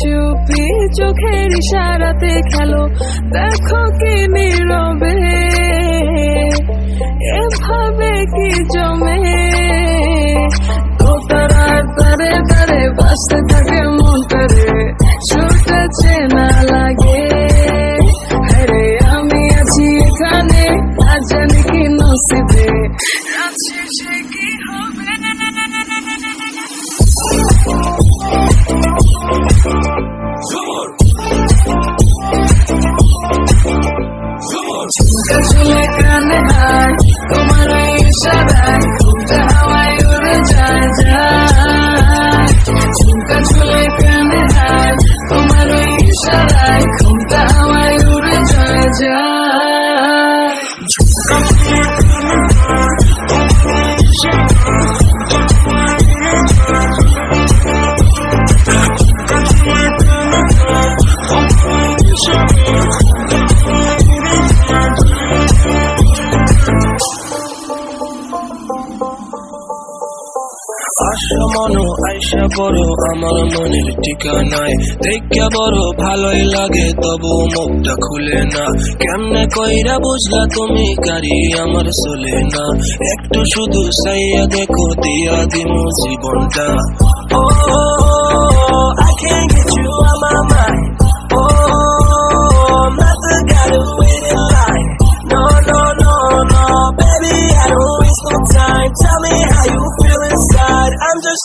চুপি চোখের ইশারাতে খেলো। দেখো কি নীরবে। এভাবে কি জমে? দোতারার তারে তারে বাসতে থাকে মনটারে ছুটেছে না লাগে। আরে আমি আছি এখানে আর জানি কি নসিবে? আছে সে কি ঝুলে কানে হায় তোমার ওই ইশারায় ঘুমটা হাওয়ায় উড়ে যায় যায় ঝুমকা ঝুলে কানে হায় তোমার ওই ইশারায় ঘুমটা হাওয়ায় উড়ে যায় যায় ঝুমকা ঝুলে কানে হায় তোমার ওই ইশারায় আশা মনো আইসা বড় আমার মনের ঠিকানায় দেখা বড় ভালোই লাগে তবু মুখটা খুলে না কেমনে কইরা বুঝলা তুমি কারি আমার চলে না একটু শুধু সাইয়া দেখো দিয়া দিমু জীবনটা ও I can't get you out my mind Oh, Tell me how you feel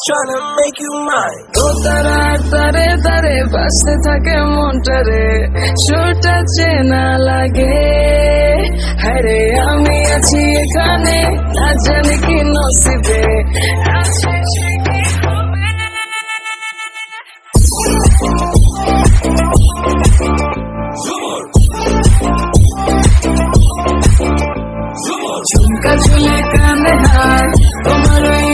To make you mine. দোতারার তারে তারে বাসতে থাকে মনটারে। সুরটা চেনা লাগে। হ্যারে আমি আছি এখানে। না জানি কি নসিবে। আছে সে কি হবে ঝুমকা ঝুলে কানে হায় তোমার ওই